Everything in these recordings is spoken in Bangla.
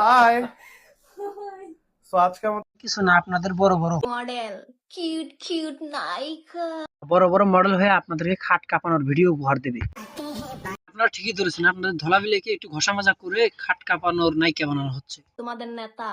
হাই সো আজকে আমার কিছু না আপনাদের বড় বড় মডেল কিউট কিউট নায়িকা বড় বড় মডেল হয়ে আপনাদেরকে খাট কাঁপানোর ভিডিও উপহার দেবে। আপনারা ঠিকই ধরেছেন আপনাদের ধলাবিলেকে একটু ঘষা মাজা করে খাট কাঁপানোর নায়িকা বানানো হচ্ছে। তোমাদের নেতা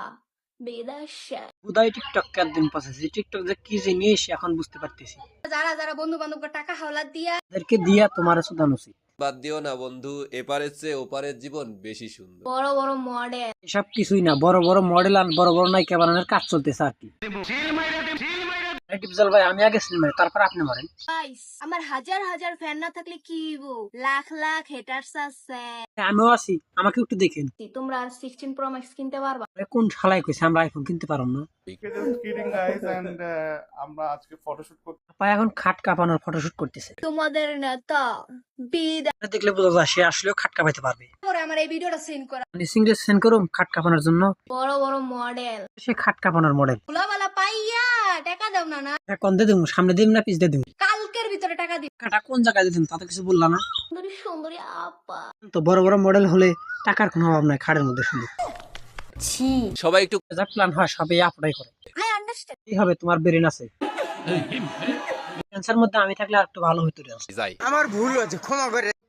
টিকটক কার দিন পাশাছি টিকটক যে কি জিনিস এখন বুঝতে পারতেছি। যারা যারা বন্ধু বান্ধবকে টাকা হাওলা দিয়া তাদেরকে দিয়া তোমার সুদান উচিত বাদ দিও না বন্ধু এপারের চেয়ে ওপারের জীবন বেশি সুন্দর। বড় বড় মডেল সব কিছুই না বড় বড় মডেল আর বড় বড় নায়িকা বানানোর কাজ চলতেছে আর কি। টিপজল ভাই আমি আগে সিনেমা তারপর আপনি মারেন। গাইস আমার হাজার হাজার ফ্যান না থাকলে কি হইবো? লাখ লাখ হেটার্স আছে। আমিও আছি আমাকে একটু দেখেন। তোমরা আর সিক্সটিন প্রো ম্যাক্স কিনতে পারবা। আরে কোন শালাই কইছে আমরা আইফোন কিনতে পারব না। জাস্ট কিডিং গাইস এন্ড আমরা আজকে ফটোশুট করতে আপা এখন খাট কাঁপানোর ফটোশুট করতেছে। তোমাদের নেতা দেখলে বোঝা যায় সে আসলেও খাট কাঁপাইতে পারবে। আমার এই ভিডিওটা সেন্ড করা। সিঙ্গেল সেন্ড করুম খাট কাঁপানোর জন্য। বড় বড় মডেল সে খাট কাঁপানোর মডেল দাও না না। কোন দিয়ে দিমু? সামনে দিম না পিছ দিয়ে দিমু? কালকের ভিতরে টাকা টাকাটা কোন জায়গায় দিতেন তাতে কিছু বললাম না। সুন্দরী সুন্দরী আপা। তো বড় বড় মডেল হলে টাকার কোনো অভাব নাই খাটের মধ্যে শুধু। সবাই একটু যা প্ল্যান হয় সবই আপটাই করে। আই আন্ডারস্ট্যান্ড কি হবে? তোমার ব্রেন আছে। ক্যান্সার মধ্যে আমি থাকলে আর একটু ভালো হইতো রে। যাই।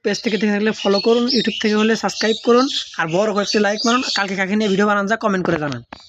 পেজ থেকে দেখে থাকলে ফলো করুন ইউটিউব থেকে হলে সাবস্ক্রাইব করুন আর বড় কয়েকটি লাইক মারুন কালকে কাকে নিয়ে ভিডিও বানান যা কমেন্ট করে জানান।